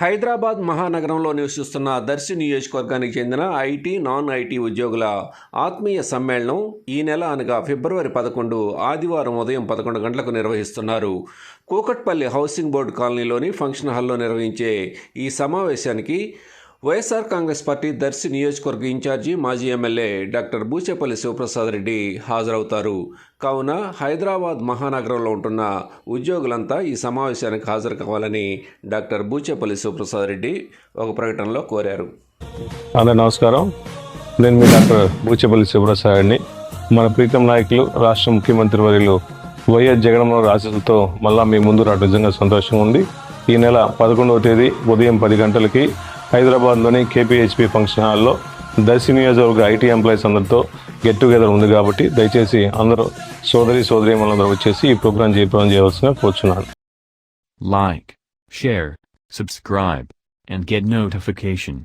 హైదరాబాద్ మహానగరంలో నివసిస్తున్న దర్శి నియోజకవర్గానికి చెందిన ఐటీ నాన్ ఐటీ ఉద్యోగుల ఆత్మీయ సమ్మేళనం ఈ నెల అనగా ఫిబ్రవరి పదకొండు ఆదివారం ఉదయం పదకొండు గంటలకు నిర్వహిస్తున్నారు. కూకట్పల్లి హౌసింగ్ బోర్డు కాలనీలోని ఫంక్షన్ హాల్లో నిర్వహించే ఈ సమావేశానికి వైఎస్ఆర్ కాంగ్రెస్ పార్టీ దర్శి నియోజకవర్గ ఇన్ఛార్జి మాజీ ఎమ్మెల్యే డాక్టర్ బూచేపల్లి శివప్రసాద్ రెడ్డి హాజరవుతారు. కావున హైదరాబాద్ మహానగరంలో ఉంటున్న ఉద్యోగులంతా ఈ సమావేశానికి హాజరు కావాలని డాక్టర్ బూచేపల్లి శివప్రసాద్ రెడ్డి ఒక ప్రకటనలో కోరారు. అందరూ నమస్కారం. నేను మీ డాక్టర్ బూచేపల్లి శివప్రసాద్ని మన ప్రీతం నాయకులు రాష్ట్ర ముఖ్యమంత్రి వర్యులు వైఎస్ జగన్మోహన్ ఆశలతో మళ్ళా మీ ముందు రావడం నిజంగా సంతోషంగా ఉంది. ఈ నెల పదకొండవ తేదీ ఉదయం పది గంటలకి హైదరాబాద్లోని కేపీహెచ్పి ఫంక్షన్ హాల్లో దర్శి నియోజకవర్గ ఐటీ ఎంప్లాయీస్ అందరితో గెట్ టుగెదర్ ఉంది కాబట్టి దయచేసి అందరూ సోదరి సోదరి మనందరూ వచ్చేసి ఈ ప్రోగ్రాం చేయడం చేయవలసిన కోరుచున్నాను. Like share subscribe and get notification